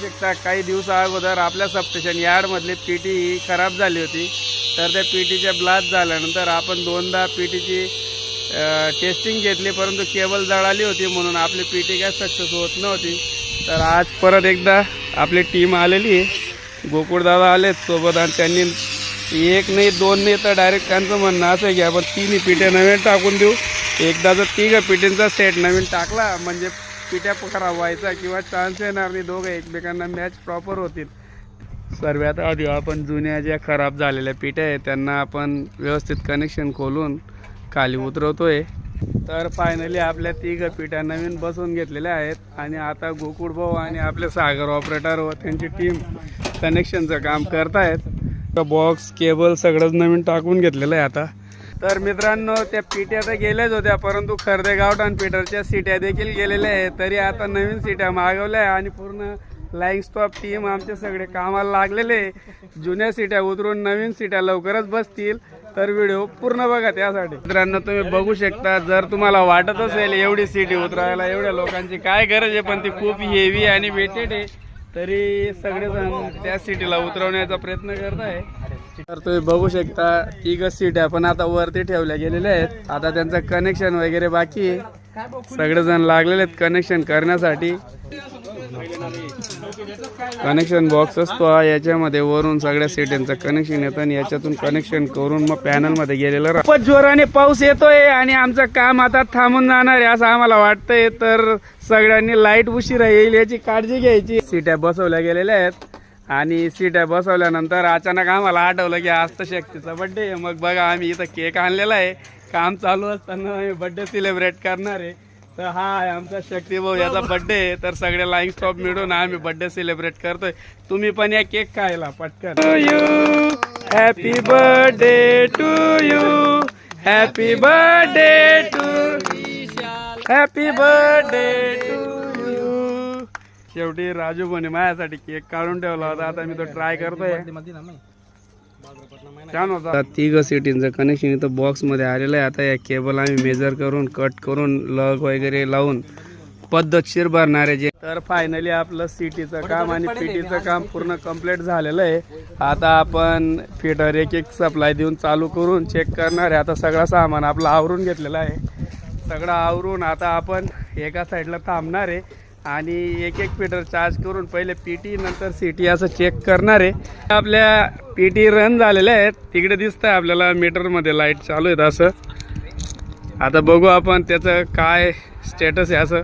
शकता. काही दिवसा अगोदर आपल्या सबस्टेशन यार्डमधली पी टी ही खराब झाली होती. तर त्या पी टीच्या ब्लास्ट झाल्यानंतर आपण दोनदा पी टीची टेस्टिंग घेतली. परंतु केबल जळाली होती म्हणून आपली पी टी काय सक्सेस होत नव्हती. तर आज परत एकदा आपली टीम आलेली आहे. गोकुळदादा आलेत सोबत आणि त्यांनी एक नाही दोन नाही तर डायरेक्ट त्यांचं म्हणणं असं आहे की आपण तिन्ही पिठे नवीन टाकून देऊ. एकदा जर तिघ पिठींचा सेट नवीन टाकला म्हणजे पिठ्या खराब व्हायचा किंवा चान्स येणार नाही. दोघं एकमेकांना मॅच प्रॉपर होतील. सर्वात आधी आपण जुन्या ज्या खराब झालेल्या पिठ्या आहेत त्यांना आपण व्यवस्थित कनेक्शन खोलून खाली उतरवतोय. तर फायनली आपल्या तिघ पिठ्या नवीन बसवून घेतलेल्या आहेत. आणि आता गोकुळ भाऊ आणि आपले सागर ऑपरेटर व त्यांची टीम कनेक्शनचं काम करतायत. बॉक्स केबल सगळंच नवीन टाकून घेतलेलं आहे आता. तर मित्रांनो त्या पिट्या तर गेल्याच होत्या परंतु खर्दे गावठाण पिटरच्या सीट्या देखील गेलेल्या आहेत. तरी आता नवीन सीट्या मागवल्या आहे आणि पूर्ण लाईन स्टॉप टीम आमचे सगळे कामाला लागलेले आहे. जुन्या सिट्या उतरून नवीन सीट्या लवकरच बसतील. तर व्हिडिओ पूर्ण बघा त्यासाठी. मित्रांनो तुम्ही बघू शकता जर तुम्हाला वाटत असेल एवढी सिटी उतरायला एवढ्या लोकांची काय गरज आहे पण ती खूप हेवी आणि वेटेड आहे तरी सगळेजण त्या सिटीला उतरवण्याचा प्रयत्न करत आहे तर तुम्ही बघू शकता इग सीट पण आता वरती ठेवल्या गेलेल्या आहेत. आता त्यांचं कनेक्शन वगैरे बाकी आहे. सगळेजण लागलेले आहेत कनेक्शन करण्यासाठी. कनेक्शन बॉक्स असतो हा. याच्यामध्ये वरून सगळ्या सीटांचं कनेक्शन येतं आणि याच्यातून कनेक्शन करून मग पॅनलमध्ये गेलेलं राहतं. खूपच जोराने पाऊस येतोय आणि आमचं काम आता थांबून जाणार आहे असं आम्हाला वाटतंय. तर सगळ्यांनी लाइट उशिरा येईल याची काळजी घ्यायची. सीट्या बसवल्या गेलेल्या आहेत. आणि सीट्या बसवल्यानंतर अचानक आम्हाला आठवलं की आज तर शक्तीचा बड्डे आहे. मग बघा आम्ही इथं केक आणलेला आहे. काम चालू असताना आम्ही बड्डे सेलिब्रेट करणार आहे. तर हा आहे आमचा शक्ती भाऊ याचा बड्डे आहे. तर सगळे लाईन स्टॉप मिळून आम्ही बड्डे सेलिब्रेट करतोय. तुम्ही पण या केक खायला पटकन. You happy birthday to you happy birthday to happy birthday to शेवटी राजू म्हणे माझ्यासाठी केक काढून ठेवला होता. आता मी तो ट्राय करतोय. छान होता. तिघ सिटींचं कनेक्शन इथं बॉक्समध्ये आलेलं आहे. आता या केबल आम्ही मेजर करून कट करून लग वगैरे लावून पद्धतशीर भरणार आहे जे तर फायनली आपलं सिटीचं काम आणि पीटीचं काम पूर्ण कंप्लीट झालेलं आहे. आता आपण फिटर एक एक सप्लाय देऊन चालू करून चेक करणार आहे. आता सगळं सामान आपलं आवरून घेतलेलं आहे. सगळं आवरून आता आपण एका साईडला थांबणार आहे. आणि एक एक फिटर चार्ज करून पहिले पी टी नंतर सी टी असं चेक करणार आहे. आपल्या पी टी रन झालेल्या आहेत. तिकडे आहे आपल्याला मीटरमध्ये लाइट चालू आहेत असं. आता बघू आपण त्याचं काय स्टेटस आहे असं.